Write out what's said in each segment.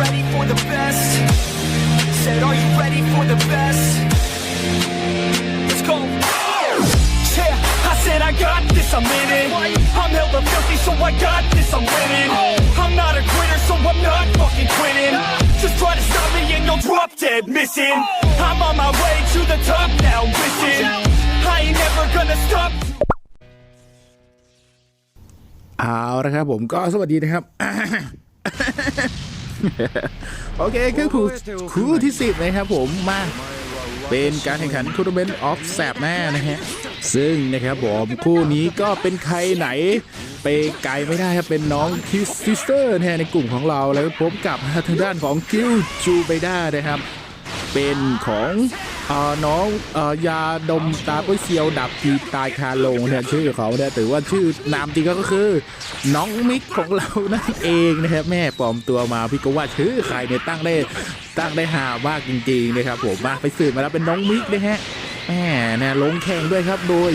ready for the best? Said, are you ready for the best? Let's go. Yeah, I said I got this, I'm in it. I'm hella filthy, so I got this, I'm winning. I'm not a quitter, so I'm not fucking quitting. Just try to stop me and you'll drop dead missing. I'm on my way to the top now, listen. I ain't never gonna stop. เอาละครับผมก็สวัสดีนะครับ โอเคคือคู่คู่ที่สิบนะครับผมมาเป็นการแข่งขันทัวร์นาเมนต์ออฟแซบแน่นะฮะ ซึ่งนะครับผมคู่นี้ก็เป็นใครไหน ไปไกลไม่ได้ครับเป็นน้องคิสซิสเตอร์นะฮะในกลุ่มของเราแล้วพบกับทางด้านของกิลจูเบด้านะครับ เป็นของ น้องอยาดมตาป้ยเซียวดับทีตายคาลงเนี่ยชื่อเขาเนี่ยถือว่าชื่อนามจริงก็คือ น้องมิกของเรานั่นเองนะครับแม่ปลอมตัวมาพี่ก็ว่าชื่อใครเนี่ยตั้งได้ตั้งได้หามากจริงๆนะครับผมมาไปสืบมาแล้วเป็นน้องมิกนะฮะแม่เนี่ยลงแข่งด้วยครับโดย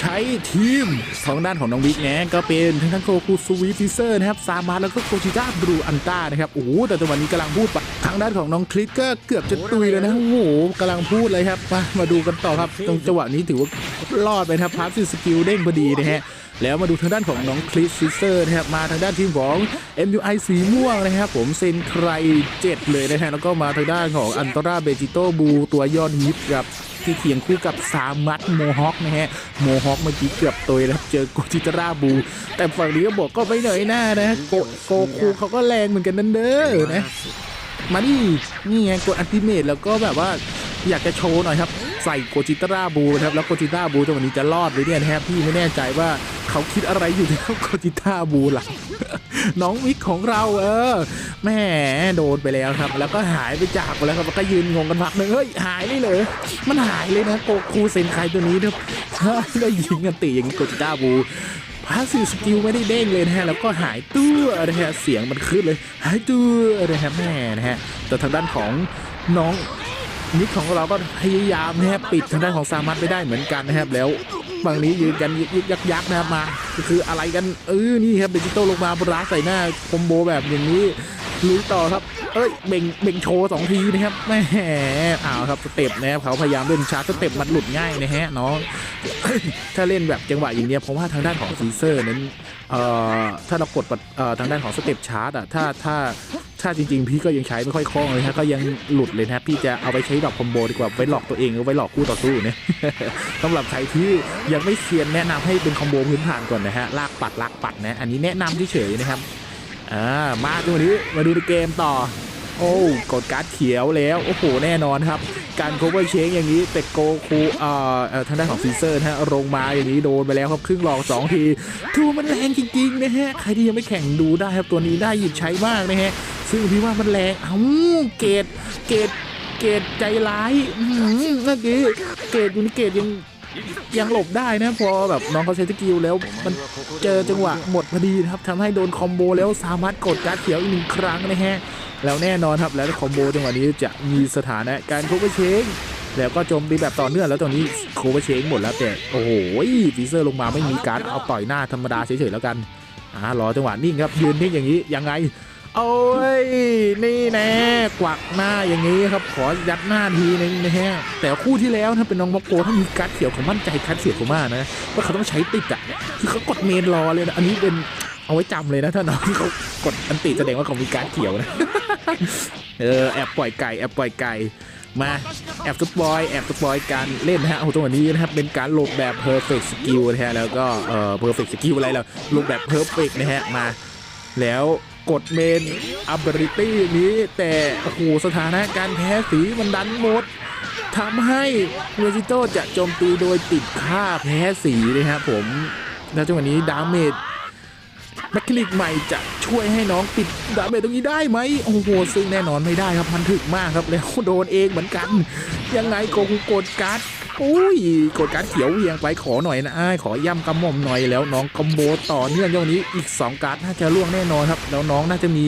ใช้ทีมของด้านของน้องบิ๊กนะก็เป็นทั้งทั้งโคคูสวีฟิเซอร์นะครับซามาแล้วก็โคชิต้าบรูอันต้านะครับโอ้โหแต่จังหวะนี้กำลังพูดไปทางด้านของน้องคลิกก็เกือบจะตุยเลยนะโอ้โหกำลังพูดเลยครับมามาดูกันต่อครับตรงจังหวะนี้ถือว่ารอดไปนะครับพาสซีสกิลเด้งพอดีนะฮะแล้วมาดูทางด้านของน้องคลิสฟิเซอร์นะครับมาทางด้านทีมของ MUI สีม่วงนะครับผมเซนใครเจ็ดเลยนะฮะแล้วก็มาทางด้านของอันตราเบจิโตบูตัวยอดฮิตกับ ที่เคียงคู่กับซามัตโมฮอคนะฮะโมฮอคเมื่อกี้เกือบตัวแล้วเจอโกจิตราบู แต่ฝั่งนี้ก็บอกก็ไม่เหนื่อยหน้านะโกโกคูเขาก็แรงเหมือนกันนั่นเด้อนะมาดีนี่ไงกดอัลติเมทแล้วก็แบบว่าอยากจะโชว์หน่อยครับ ใส่โกจิตราบูนะครับแล้วโกจิตราบูตัวนี้จะรอดหรือเนี่ยนะครับพี่ไม่แน่ใจว่าเขาคิดอะไรอยู่ที่โกจิตราบูหลังน้องวิกของเราเออแม่โดนไปแล้วครับ แล้วก็หายไปจากไปแล้วครับแล้วก็ยืนงงกันพักหนึ่งเฮ้ยหายเลยเหรอมันหายเลยนะโกคูเซนไคตัวนี้นะครับได้ยิงกันตีอย่างโกจิตราบูพาสซีฟสกิลไม่ได้เด้งเลยนะฮะแล้วก็หายตัวนะฮะเสียงมันขึ้นเลย หายตัวนะฮะแม่นะฮะแต่ทางด้านของน้อง นิกของเราก็พยายามนะฮะปิดทางด้านของซามัตไปได้เหมือนกันนะครับแล้วบางนี้ยืนกันยึกยักยักนะครับมาก็คืออะไรกันเออนี่ครับเบจิโตลงมาบราใส่หน้าคอมโบแบบอย่างนี้ลุยต่อครับ เอ้ยเบ่งเบ่งโชว์สองทีนะครับแหม่อ้าวครับสเต็ปนะครับเขาพยายามเล่นชาร์จสเต็ปมันหลุดง่ายนะฮะน้องถ้าเล่นแบบจังหวะอย่างเนี้ยเพราะว่าทางด้านของซีเซอร์นั้นเอ่อถ้าเรากดปัดเอ่อทางด้านของสเต็ปชาร์จอะถ้าถ้า ถ้าจริงๆ พี่ก็ยังใช้ไม่ค่อยคล่องเลยฮะก็ยังหลุดเลยนะพี่จะเอาไปใช้ดอกคอมโบดีกว่าไว้หลอกตัวเองหรือไว้หลอกคู่ต่อสู้เนี่ยสำหรับใครที่ยังไม่เซียนแนะนำให้เป็นคอมโบพื้นฐานก่อนนะฮะลากปัดลากปัดนะอันนี้แนะนำเฉยๆนะครับอ่ามาดูนี้มาดูในเกมต่อ โอ้กดการ์ดเขียวแล้วโอ้โหแน่นอนครับ การโคเวอร์เชงอย่างนี้แต่โกคูเอ่อทางด้านของซีเซอร์นะฮะลงมาอย่างนี้โดนไปแล้วครับครึ่งหลอกสองทีทูมันแรงจริงๆนะฮะใครที่ยังไม่แข่งดูได้ครับตัวนี้ได้หยิบใช้มากนะฮะ ซึ่งพี่ว่ามันแรงเอ้าเกรดเกรดเกรดใจร้ายเมื่อกี้เกรดยูนิเกรดยังยังหลบได้นะพอแบบน้องเขาใช้สกิลแล้วมันเจอจังหวะหมดพอดีนะครับทำให้โดนคอมโบแล้วสามารถกดการ์ดเขียวอีกหนึ่งครั้งนะฮะแล้วแน่นอนครับแล้วคอมโบจังหวะนี้จะมีสถานะการโคเวเชงแล้วก็โจมตีแบบต่อเนื่องแล้วตอนนี้โคเวเชงหมดแล้วแต่โอ้โหฟีเซอร์ลงมาไม่มีการ์ดเอาต่อยหน้าธรรมดาเฉยๆแล้วกันอ่ารอจังหวะนิ่งครับยืนนิ่งอย่างนี้ยังไง โอ้ย นี่แน่กวักหน้าอย่างนี้ครับ ขอยัดหน้าทีนึงนะฮะ แต่คู่ที่แล้วถ้าเป็นน้องมอกโกถ้ามีการ์ดเขียวผมมั่นใจการ์ดเขียวผมมากนะว่าเขาต้องใช้ติดอะคือเขากดเมนรอเลยนะอันนี้เป็นเอาไว้จำเลยนะถ้าน้องเขากดอันติแสดงว่าเขามีการ์ดเขียวนะเออแอบปล่อยไก่แอบปล่อยไก่มาแอบสปอยแอบสปอยการเล่นนะฮะเอาตรงนี้นะครับเป็นการหลบแบบ perfect skill นะฮะแล้วก็เอ่อ perfect skill อะไรแล้วหลบแบบ perfect นะฮะมา แล้ว กดเมน ability นี้ แต่โอ้โหสถานะการแพ้สีมันดันหมดทำให้เวจิโตจะโจมตีโดยติดค่าแพ้สีนะครับผมแล้วจังหวะนี้ดาเมจแมคคลิกใหม่จะช่วยให้น้องปิดดาเมจตรงนี้ได้ไหมโอ้โหซึ่งแน่นอนไม่ได้ครับพันถึกมากครับแล้วโดนเองเหมือนกัน ยังไงโกกูกดการ์ด อุ้ยกดการ์ดเขียวเวียงไปขอหน่อยนะอ้ายขอย่ำกำหม่อมหน่อยแล้วน้องคอมโบต่อเนื่องย่างนี้อีก 2 การ์ดน่าจะล่วงแน่นอนครับ แล้วน้องน่าจะมี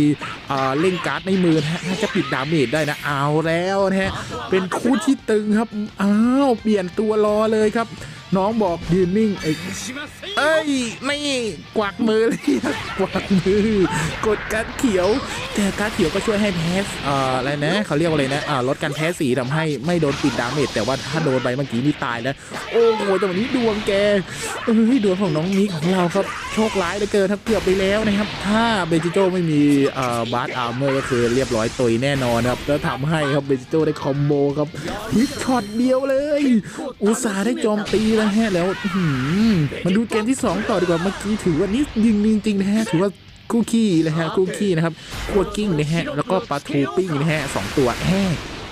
อ่าเล่นการ์ดในมือนะน่าจะปิดดาเมจได้นะเอาแล้วนะฮะเป็นคู่ที่ตึงครับอ้าวเปลี่ยนตัวรอเลยครับ น้องบอกยืนนิ่งไอ้เอ้ย ไม่กวักมือเลยกวักมือกดการดเขียว แต่การดเขียวก็ช่วยให้แพ้เอ่ออะไรนะเขาเรียกว่าอะไรนะอ่าลดการแพ้สีทำให้ไม่โดนปิดดาเมจแต่ว่าถ้าโดนไปเมื่อกี้นี่ตายแล้ว โอ้โหแต่วันนี้ดวงแกเอ้ยดวงของน้องมิกของเราครับโชคร้ายเหลือเกินครับเกือบไปแล้วนะครับ ถ้าเบจิโจไม่มีเอ่อบาร์อาร์เมอร์ก็คือเรียบร้อยตุยแน่นอนครับแล้วทำให้ครับเบจิโจได้คอมโบครับฮิตช็อตเดียวเลย อุตส่าห์ได้โจมตีแล้วฮะแล้วอื้อหือมาดูเกมที่ 2 ต่อดีกว่าเมื่อกี้ถือว่านี่ยิงจริงๆนะฮะถือว่าคู่ขี้นะฮะคู่ขี้นะครับคั่วกิ้งนะฮะแล้วก็ปลาทูปิ้งนะฮะสองตัวแห้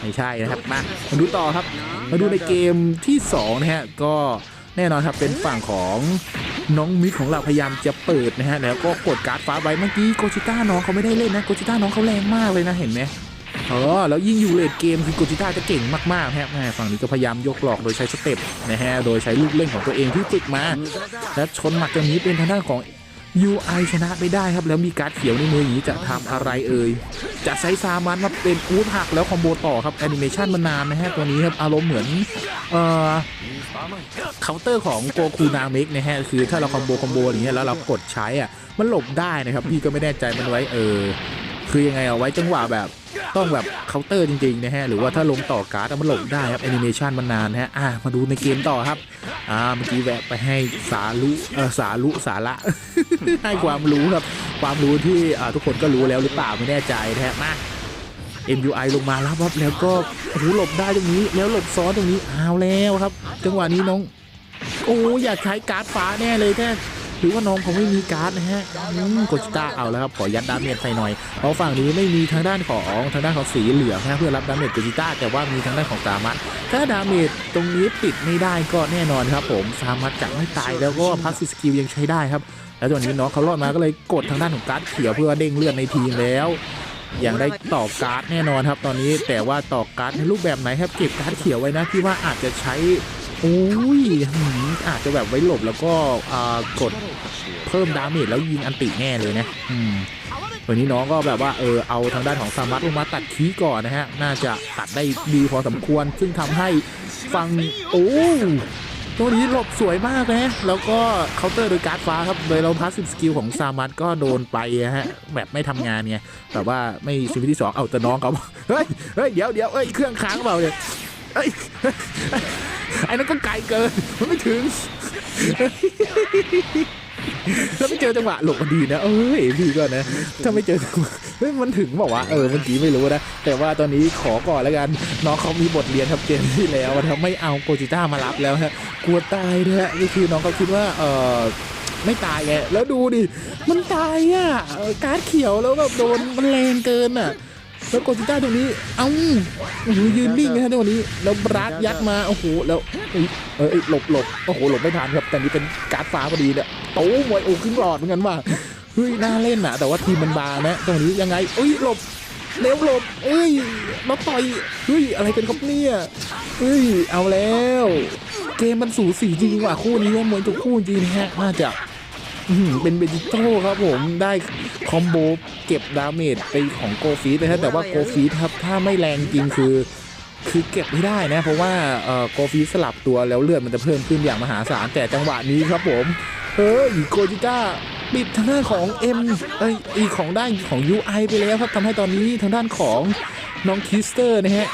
ไม่ใช่นะครับมามาดูต่อครับ มาดูในเกมที่2นะฮะก็แน่นอนครับเป็นฝั่งของน้องมิกของเราพยายามจะเปิดนะฮะแล้วก็กดการ์ดฟ้าไว้เมื่อกี้โกจิต้าน้องเขาไม่ได้เล่นนะโกจิต้าน้องเขาแรงมากเลยนะเห็นไหม เออแล้วยิ่งอยู่เลดเกมคือโกจิต้าจะเก่งมากๆฮะแม่ฝั่งนี้ก็พยายามยกหลอกโดยใช้สเต็ปนะฮะโดยใช้ลูกเล่นของตัวเองที่ฝึกมา และชนหมัดอย่างนี้เป็นทางด้านของ UI ชนะไปได้ครับ แล้วมีการ์ดเขียวในมืออย่างนี้จะทำอะไรเอ่ยจะใช้ซามันมาเป็นอูดหักแล้วคอมโบต่อครับแอนิเมชันมันนานนะฮะตัวนี้ครับอารมณ์เหมือนเอ่อเคาน์เตอร์ของโกคูนาเมกนะฮะคือถ้าเราคอมโบคอมโบอย่างเงี้ยแล้วเรากดใช้อะมันหลบได้นะครับพี่ก็ไม่แน่ใจมันไว้เออคือยังไงเอาไว้จังหวะแบบ ต้องแบบเคาน์เตอร์จริงๆนะฮะหรือว่าถ้าลงต่อการ์ดอะมันหลบได้ครับแอนิเมชันมันนานนะฮะอะมาดูในเกมต่อครับอ่าเมื่อกี้แวะไปให้สาลุเออสาลุสาระให้ความรู้ครับความรู้ที่อ่าทุกคนก็รู้แล้วหรือเปล่าไม่แน่ใจนะฮะมา MUI ลงมารับครับแล้วก็โอ้หลบได้ตรงนี้ แล้วหลบซ้อนตรงนี้เอาแล้วครับ จังหวะนี้น้อง โอ้อยากใช้การ์ดฟ้าแน่เลยแค่ หรือว่าน้องเขาไม่มีการ์ดนะฮะอืมโกจิต้าเอาแล้วครับขอยัดดาเมจใส่หน่อยเพราะฝั่งนี้ไม่มีทางด้านของทางด้านของสีเหลืองนะเพื่อรับดาเมจโกจิต้าแต่ว่ามีทางด้านของสามัตถ้าดาเมจตรงนี้ปิดไม่ได้ก็แน่นอนครับผมสามัตจะไม่ตายแล้วก็พัสซิสกิลยังใช้ได้ครับแล้วตัวนี้น้องเขารอดมาก็เลยกดทางด้านของการ์ดเขียวเพื่อเด้งเลือดในทีมแล้วอย่างได้ต่อการ์ดแน่นอนครับตอนนี้แต่ว่าต่อการ์ดในรูปแบบไหนครับเก็บการ์ดเขียวไว้นะพี่ว่าอาจจะใช้ อ้ยอาจจะแบบไว้หลบแล้วก็กดเพิ่มดาเมจแล้วยิงอันติแน่เลยนะอืมวันนี้น้องก็แบบว่าเออเอาทางด้านของซามัตลงมาตัดคีก่อนนะฮะ น่าจะตัดได้ดีพอสมควร ซึ่งทำให้ฟังโอ้ตัวนี้หลบสวยมากนะแล้วก็เคาน์เตอร์โดยการ์ดฟ้าครับ โดยเราพาสซีฟสกิลของซามัตก็โดนไปนะฮะแบบไม่ทำงานไงแต่ว่าไม่ชีวิตที่สองเอาแต่น้องเขาเฮ้ยเฮ้ยเดี๋ยวเดี๋ยวเอ้ยเครื่องค้างเปล่าเนี่ย เอ้ยไอ้นั่นก็ไกลเกิน มันไม่ถึง แล้วไม่เจอจังหวะหลบพอดีนะเอ้ยพี่ก็นะ ถ้าไม่เจอจังหวะเฮ้ยมันถึงบอกว่าเออเมื่อกี้ไม่รู้นะ แต่ว่าตอนนี้ขอก่อนแล้วกัน น้องเขามีบทเรียนครับเกมที่แล้วทำไม่เอาโกจิต้ามารับแล้วฮะกลัวตายนะฮะก็คือน้องเขาคิดว่าเออไม่ตายไงแล้วดูดิ มันตายอะการ์ดเขียวแล้วแบบโดนมันแรงเกินอะ แล้วโกจิต้าตรงนี้ เอ้าโอ้โหยืนนิ่งนะฮะตรงนี้ แล้วบรัดยัดมาโอ้โหแล้วเอ้ยเอหลบหลบโอ้โหหลบไม่ทันครับแต่นี่เป็นการ์ดฟ้าพอดีเนี่ยโต้มวยโอ้ขึ้นหลอดเหมือนกันว่าเฮ้ยน่าเล่นอะแต่ว่าทีมมันบางนะตรงนี้ยังไงเอ้ยหลบเร็วหลบเอ้ยแล้วต่อยเฮ้ยอะไรกันครับเนี่ยเฮ้ยเอาแล้ว เกมมันสูสีจริงว่ะคู่นี้ว่ามวยทุกคู่จริงนะฮะน่าจะ เป็นเบจิโต้ครับผมได้คอมโบเก็บดาเมจไปของโกฟีดนะฮะแต่ว่าโกฟีดครับถ้าไม่แรงจริงคือคือเก็บไม่ได้นะ เพราะว่าเอ่อโกฟีดสลับตัวแล้วเลือดมันจะเพิ่มขึ้นอย่างมหาศาลแต่จังหวะนี้ครับผมเฮ้ยโกจิต้าปิดทางด้านของ M เอ้ยอีกของด้านของ UI ไปแล้วครับทำให้ตอนนี้ทางด้านของน้องคิสเตอร์นะฮะ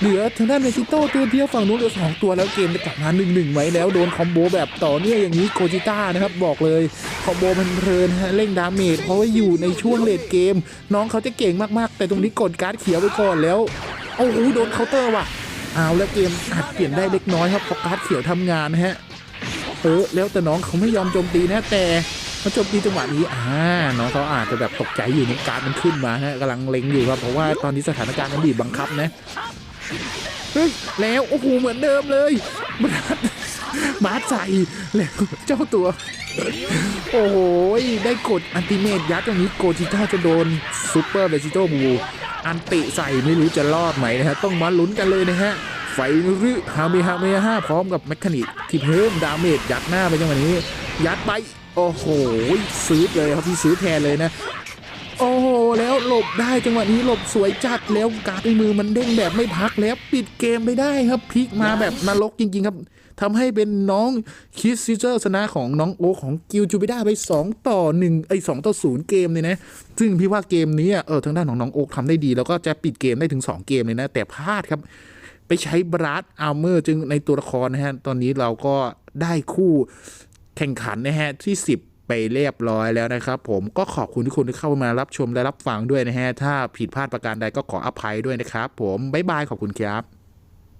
เหลือทางด้านเมซิโต้ตัวเดียวฝั่งนู้นเหลือสองตัวแล้วเกมจะกลับมาหนึ่งหนึ่งไหมแล้วโดนคอมโบแบบต่อเนื่องอย่างนี้โกจิต้านะครับบอกเลยคอมโบมันเพลินฮะเร่งดาเมจเพราะว่าอยู่ในช่วงเลดเกม น้องเขาจะเก่งมากๆ แต่ตรงนี้กดการ์ดเขียวไปก่อนแล้วโอ้โหโดนเคาน์เตอร์ว่ะเอาแล้วเกมอาจเปลี่ยนได้เล็กน้อยครับเพราะการ์ดเขียวทำงานนะฮะเออแล้วแต่น้องเขาไม่ยอมโจมตีนะแต่มาโจมตีจังหวะนี้อ่าน้องเขาอาจจะแบบตกใจอยู่ในการ์ดมันขึ้นมาฮะกำลังเล็งอยู่ครับเพราะว่าตอนนี้สถานการณ์มันบีบบังคับนะ แล้วโอ้โหเหมือนเดิมเลยบาสบาสใส่แล้วเจ้าตัว โอ้โหได้กดอันติเมตยัดตรงนี้โกจิต้าจะโดนซูเปอร์เบจิโตบูอันติใส่ไม่รู้จะรอดไหมนะฮะต้องมาลุ้นกันเลยนะฮะไฟรึฮาเมฮาเมห้าพร้อมกับแมคคานิกที่เพิ่มดาเมจยัดหน้าไปจังหวะนี้ ยัดไป โอ้โหซื้อเลยครับที่ซื้อแทนเลยนะ แล้วหลบได้จังหวะนี้หลบสวยจัดแล้วการ์ดในมือมันเด้งแบบไม่พักแล้วปิดเกมไปได้ครับพลิกมาแบบนรกจริง ๆ ครับทำให้เป็นน้องคิสซิเจอร์ชนะของน้องโอของกิลจูบิด้าไป 2 ต่อ 1 ไอ้ 2 ต่อ 0 เกมเลยนะ ซึ่งพี่ว่าเกมนี้เออทางด้านของน้องโอ๊กทำได้ดี แล้วก็จะปิดเกมได้ถึง 2 เกมเลยนะ แต่พลาดครับ ไปใช้บรัดอาร์เมอร์จึงในตัวละครนะฮะ ตอนนี้เราก็ได้คู่แข่งขันนะฮะที่ 10 ไปเรียบร้อยแล้วนะครับผมก็ขอบคุณทุกคนที่เข้ามารับชมและรับฟังด้วยนะฮะถ้าผิดพลาดประการใดก็ขออภัยด้วยนะครับผมบ๊ายบายขอบคุณครับ